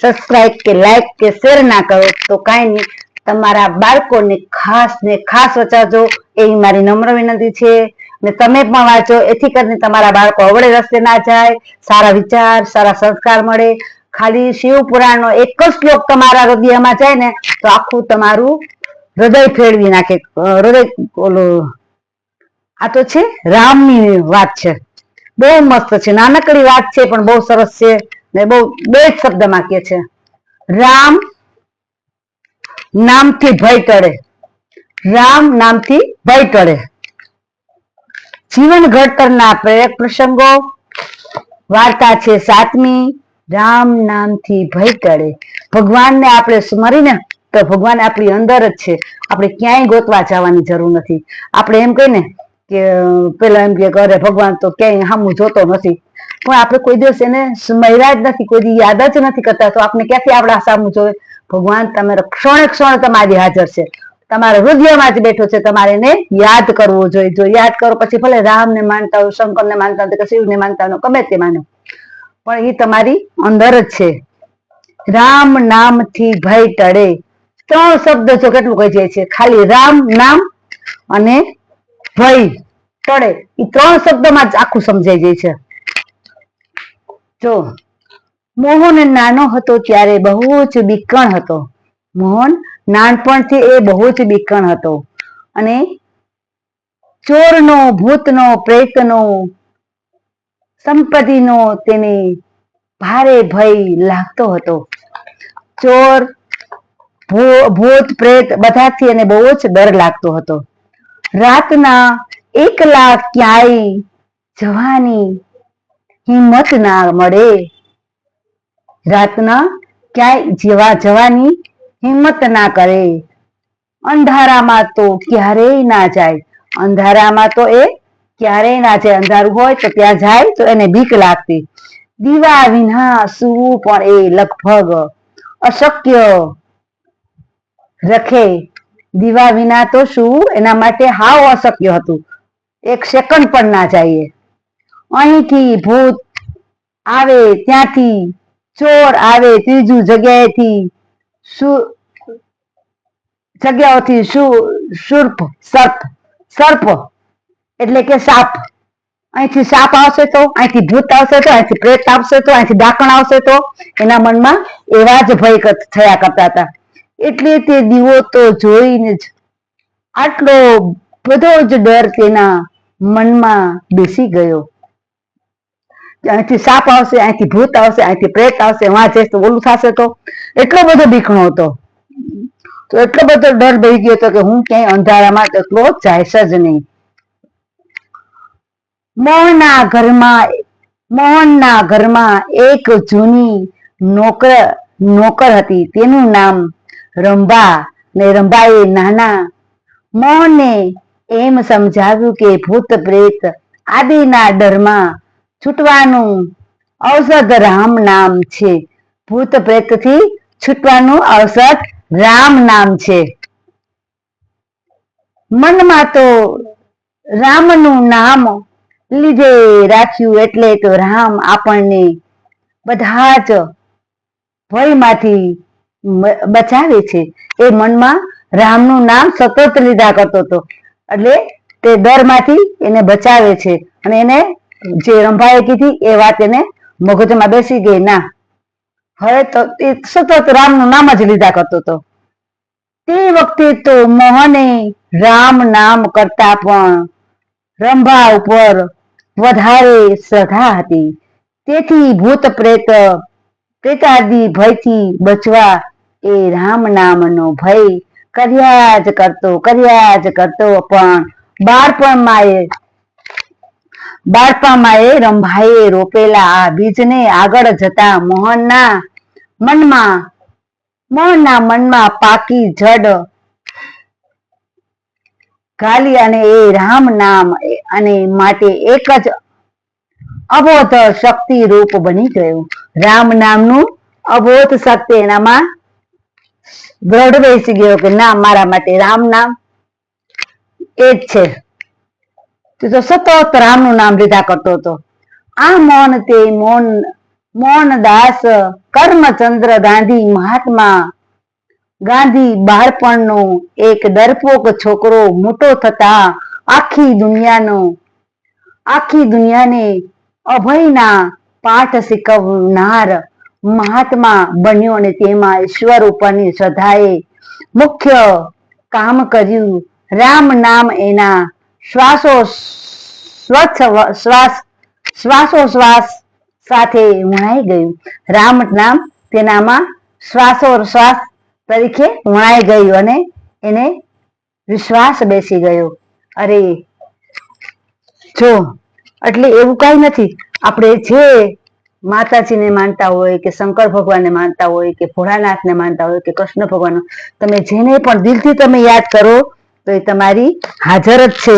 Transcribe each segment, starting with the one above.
Subscribe કે like કે share ના કરો, તો કાંઈ નહીં. તમારા બાળકોને ખાસ ને ખાસ વચાવજો એવી મારી નમ્ર વિનંતી છે. ને તમે પણ વાંચો. એથી કરીને તમારા બાળકો અવળે રસ્તે ના જાય. સારા વિચાર, સારા સંસ્કાર મળે. ખાલી શિવ પુરાણનો એક જ શ્લોક તમારા હૃદયમાં જાય ને, તો આખું તમારું હૃદય ફેરવી નાખે. હૃદય, ઓલું, આ તો છે રામની વાત છે. બહુ મસ્ત છે. નાનકડી વાત છે, પણ બહુ સરસ છે. ને બહુ બે જ શબ્દમાં કે છે. રામ નામથી ભય ટળે. રામ નામથી ભય ટળે. જીવન ઘડતરના પ્રેરક પ્રસંગો, વાર્તા છે સાતમી, રામ નામથી ભય ટળે. ભગવાનને આપણે સ્મરીને, તો ભગવાન આપણી અંદર જ છે. આપણે ક્યાંય ગોતવા જવાની જરૂર નથી. આપણે એમ કહીને કે પેલા એમ કે અરે ભગવાન તો ક્યાંય સામું જોતો નથી. પણ આપણે કોઈ દિવસ એને સ્મર્યા જ નથી, કોઈ દિવસ યાદ જ નથી કરતા. તો આપણે ક્યાંથી આપણા સામું જોવે? ભગવાન, તમારે ક્ષણે ક્ષણે તમારી હાજર છે. તમારા હૃદયમાં જ બેઠો છે. તમારે એને યાદ કરવો જોઈએ. જો યાદ કરો, પછી ભલે રામને માનતા હોય, શંકરને માનતા હોય કે શિવને માનતા હોય, ગમે તે માનો. પણ એ તમારી અંદર જ છે. રામ નામથી ભય ટળે. ત્રણ શબ્દ જો કેટલું કહી જાય છે? ખાલી રામ નામ અને ભય ટળે. એ ત્રણ શબ્દમાં જ આખું સમજાઈ જાય છે. જો મોહન નાનો હતો ત્યારે બહુ જ બીકણ હતો. મોહન નાનપણથી એ બહુ જ બીકણ હતો અને ચોરનો, ભૂતનો, પ્રેતનો, સંપત્તિનો તેને ભારે ભય લાગતો હતો. ચોર ભૂત, પ્રેત બધાથી એને બહુ જ ડર લાગતો હતો. રાતના એકલા ક્યાંય જવાની હિંમત ના મળે. રાતના ક્યાંય જેવા જવાની હિંમત ના કરે. અંધારામાં તો ક્યારેય ના જાય. અંધારામાં તો એ ક્યારેય ના જાય. અંધારું હોય તો ત્યાં જાય તો એને બીક લાગતી. દીવા વિના સુવું પણ એ લગભગ અશક્ય રખે. દીવા વિના તો શું? એના માટે હાવ અશક્ય હતું. એક સેકન્ડ પણ ના જાય અહીંથી ભૂત આવે, ત્યાંથી ચોર આવે ત્રીજું જગ્યાએથી જગ્યાઓથી સુર્પ, સર્પ. સર્પ એટલે કે સાપ. અહીંથી સાપ આવશે તો, અહીંથી ભૂત આવશે તો, અહીંથી પ્રેત આવશે તો, અહીંથી ડાકણ આવશે તો, એના મનમાં એવા જ ભય થયા કરતા હતા. એટલે તે દીવો તો જોઈને જ આટલો બધો જ ડર તેના મનમાં બેસી ગયો. અહીંથી સાપ આવશે, અહીંથી ભૂત આવશે, અહીંથી પ્રેત આવશે વાં જઈશ તો ઓલું થશે તો એટલો બધો બીકણો હતો. તો એટલો બધો ડર બેસી ગયો હતો કે હું ક્યાંય અંધારામાં એકલો જાઈશ જ નહીં. મોહનના ઘરમાં મોહનના ઘરમાં એક જૂની નોકર નોકર હતી. તેનું નામ રંભા ને રંભાએ નાના મોહને એમ સમજાવ્યું કે ભૂત પ્રેત આદિના ડરમાં છૂટવાનું ઔષધ રામ નામ છે. ભૂત પ્રેતથી છૂટવાનું ઔષધ રામ નામ છે. મનમાં તો રામનું નામ લીધે રાખ્યું એટલે તો રામ આપણને બધા જ ભયમાંથી બચાવે છે. એ મનમાં રામનું નામ સતત લીધા કરતો હતો. એટલે તે ડરમાંથી એને બચાવે છે અને એને જે રંભાએ કીધી એ વાત એને મગજમાં બેસી ગઈ, ના. હવે તો એ સતત રામનું નામ જ લીધા કરતો હતો. તે વખતે તો મોહને રામ નામ કરતા પણ રંભા ઉપર વધારે શ્રદ્ધા હતી. તેથી ભૂત પ્રેત પ્રેતાદી ભયથી બચવા એ રામ નામનો ભય કર્યા જ કરતો, કર્યા જ કરતો, પણ બાળપણમાં એ બાળપણમાં એ રંભાએ રોપેલા આ બીજને આગળ જતા મોહનના મનમાં મોહનના મનમાં પાકી જડ ગાલી અને એ રામ નામ અને માટે એક જ અબોધ શક્તિ રૂપ બની ગયું. રામ નામનું અબોધ શક્તિ એનામાં દ્રઢ બેસી ગયો કે ના, મારા માટે રામ નામ એ જ છે. તે તો સતત રામનું નામ લીધા કરતો હતો. આ મૌન તે મૌન મોહનદાસ કર્મચંદ્ર ગાંધી મહાત્મા ગાંધી બાળપણનો એક ડરપોક છોકરો મોટો થતા આખી દુનિયાનો, આખી દુનિયાને અભયના પાઠ શીખવનાર મહાત્મા બન્યો અને તેમાં ઈશ્વર ઉપરની શ્રદ્ધાએ મુખ્ય કામ કર્યું. રામ નામ એના શ્વાસો સ્વચ્છ શ્વાસ શ્વાસોશ્વાસ સાથે વણાઈ ગયું. રામ નામ તેનામાં શ્વાસોશ્વાસ તરીકે વણાઈ ગયું અને એને વિશ્વાસ બેસી ગયો. અરે, જો, એટલે એવું કઈ નથી. આપણે જે માતાજીને માનતા હોય કે શંકર ભગવાનને માનતા હોય કે ભોળાનાથને માનતા હોય કે કૃષ્ણ ભગવાન તમે જેને પણ દિલથી તમે યાદ કરો તો એ તમારી હાજર જ છે.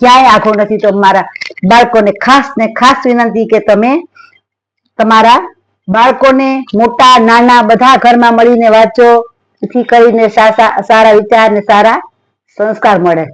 ક્યાંય આખો નથી તો મારા બાળકોને ખાસ ને ખાસ વિનંતી કે તમે તમારા બાળકોને મોટા, નાના બધા ઘરમાં મળીને વાંચો. એથી કરીને સારા વિચાર ને સારા સંસ્કાર મળે.